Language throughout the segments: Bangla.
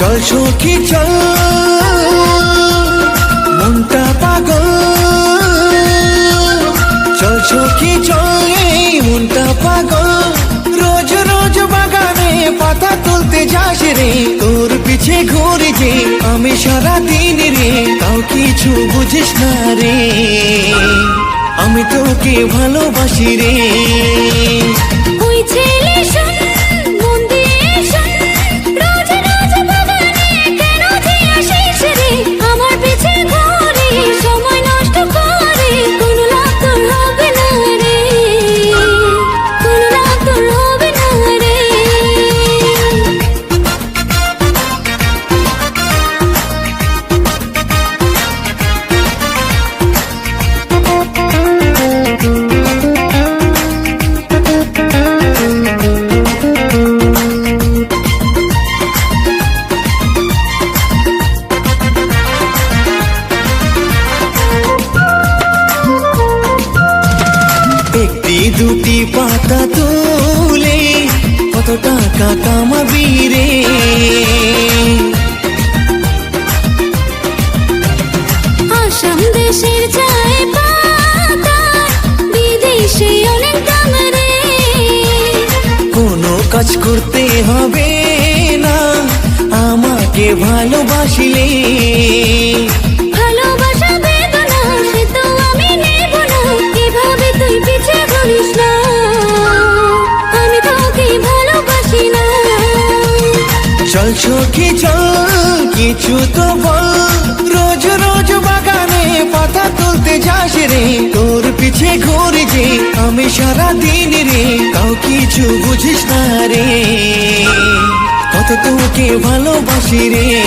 চল সখী, চল। মনটা পাগল। চল সখী, চল, এই মনটা পাগল। রোজ রোজ বাগানে পাতা তুলতে যাস রে। তোর পিছে ঘুরে যে আমি সারা দিন রে। তাও কিছু বুঝিস না রে। আমি তোকে ভালোবাসি রে। ওই ছেলে দুটি পাতা তুলে কত টাকা কামাবি রে? আসাম দেশের পাতা বিদেশে অনেক দাম রে। কোনো কাজ করতে হবে না আমাকে ভালোবাসিলে। চল সখী, চল, কিছু তো বল। রোজ রোজ বাগানে পাতা তুলতে যাস রে। তোর পিছে ঘুরে যে আমি সারা দিন রে। তাও কিছু বুঝিস না রে। কত তোকে ভালোবাসি রে।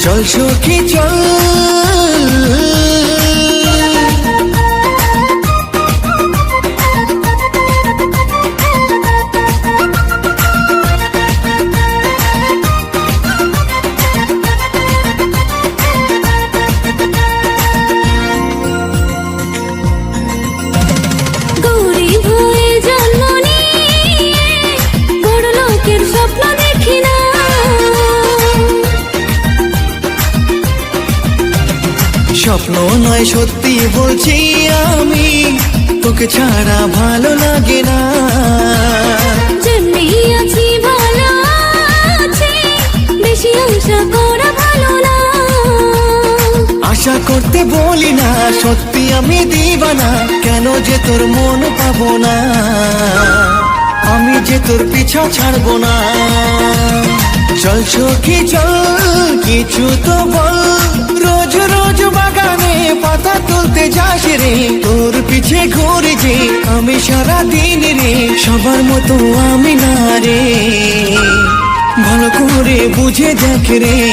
চল সখী, চল স্বপ্ন নয় সত্যি বলছি আমি তোকে ছাড়া ভালো লাগে না। আছি ভালো আছি বেশি আশা করা ভালো না। আশা করতে বলি না সত্যি আমি দিবানা কেন যে তোর মন পাবো না? আমি যে তোর পিছা ছাড়বো না। চল সখী, চল, কিছু তো বল। রোজ রোজ বাগানে পাতা তুলতে যাস রে। তোর পিছে ঘুরে যে আমি সারা দিন রে। সবার মতো আমি না রে। ভালো করে বুঝে দেখ রে।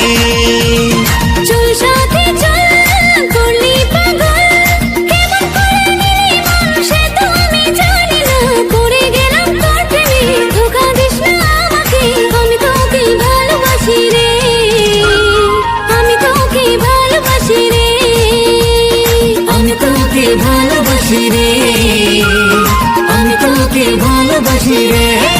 ভালোবাসি রে। আমি তোকে ভালোবাসি রে।